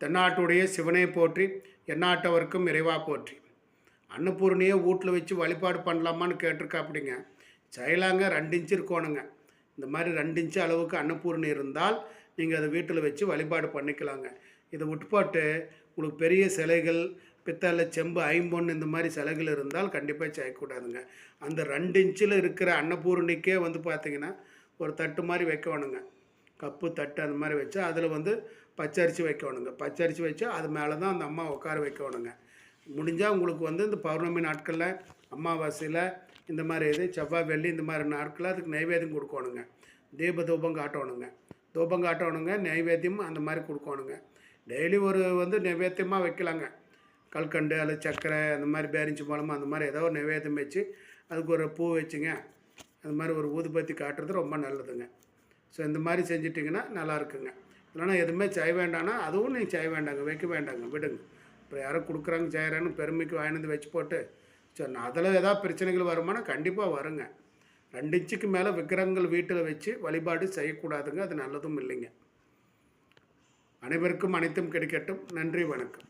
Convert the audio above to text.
தென்னாட்டுடைய சிவனை போற்றி எந்நாட்டவர்க்கும் இறைவா போற்றி. அன்னபூர்ணியை வீட்டில் வச்சு வழிபாடு பண்ணலாமான்னு கேட்டிருக்காப்பிடிங்க. செய்யலாங்க ரெண்டு இன்ச்சு இருக்கணுங்க. இந்த மாதிரி ரெண்டு இன்ச்சு அளவுக்கு அன்னபூர்ணி இருந்தால் நீங்கள் அதை வீட்டில் வச்சு வழிபாடு பண்ணிக்கலாங்க. இதை விட்டுப்பாட்டு உங்களுக்கு பெரிய சிலைகள் பித்தளை செம்பு ஐம்பொன் இந்த மாதிரி சிலைகள் இருந்தால் கண்டிப்பாக செய்யக்கூடாதுங்க. அந்த ரெண்டு இன்ச்சில் இருக்கிற அன்னபூர்ணிக்கே வந்து பார்த்திங்கன்னா ஒரு தட்டு மாதிரி வைக்கணுங்க. கப்பு தட்டு அந்த மாதிரி வச்சு அதில் வந்து பச்சரிசி வைக்கணுங்க. பச்சரிசி வச்சு அது மேலே தான் அந்த அம்மா உட்கார வைக்கணுங்க. முடிஞ்சால் உங்களுக்கு வந்து இந்த பௌர்ணமி நாட்களில் அமாவாசையில் இந்த மாதிரி இது செவ்வாய் வெள்ளி இந்த மாதிரி நாட்களில் அதுக்கு நைவேத்தியம் கொடுக்கணுங்க. தீப தூபம் காட்டணுங்க. தூபம் காட்டணுங்க நைவேத்தியம் அந்த மாதிரி கொடுக்கணுங்க. டெய்லி ஒரு வந்து நைவேத்தியமாக வைக்கலாங்க. கல்கண்டு அல்லது சர்க்கரை அந்த மாதிரி பேரிஞ்சி மூலமாக அந்த மாதிரி ஏதோ ஒரு நைவேத்தியம் வச்சு அதுக்கு ஒரு பூ வச்சுங்க. அது மாதிரி ஒரு ஊதுபத்தி காட்டுறது ரொம்ப நல்லதுங்க. ஸோ இந்த மாதிரி செஞ்சிட்டிங்கன்னா நல்லா இருக்குங்க இல்லைன்னா எதுவுமே செய்ய வேண்டாம்னா அதுவும் நீங்கள் செய்ய வேண்டாங்க வைக்க வேண்டாங்க விடுங்க. இப்போ யாரோ கொடுக்குறாங்க செய்கிறான்னு பெருமைக்கு வாங்கினது வச்சு போட்டு ஸோ நான் அதில் ஏதாவது பிரச்சனைகள் வருமானா கண்டிப்பாக வருங்க. ரெண்டு இன்ச்சுக்கு மேலே விக்கிரகங்கள் வீட்டில் வச்சு வழிபாடு செய்யக்கூடாதுங்க அது நல்லதும் இல்லைங்க. அனைவருக்கும் அனைத்தும் கிடைக்கட்டும். நன்றி வணக்கம்.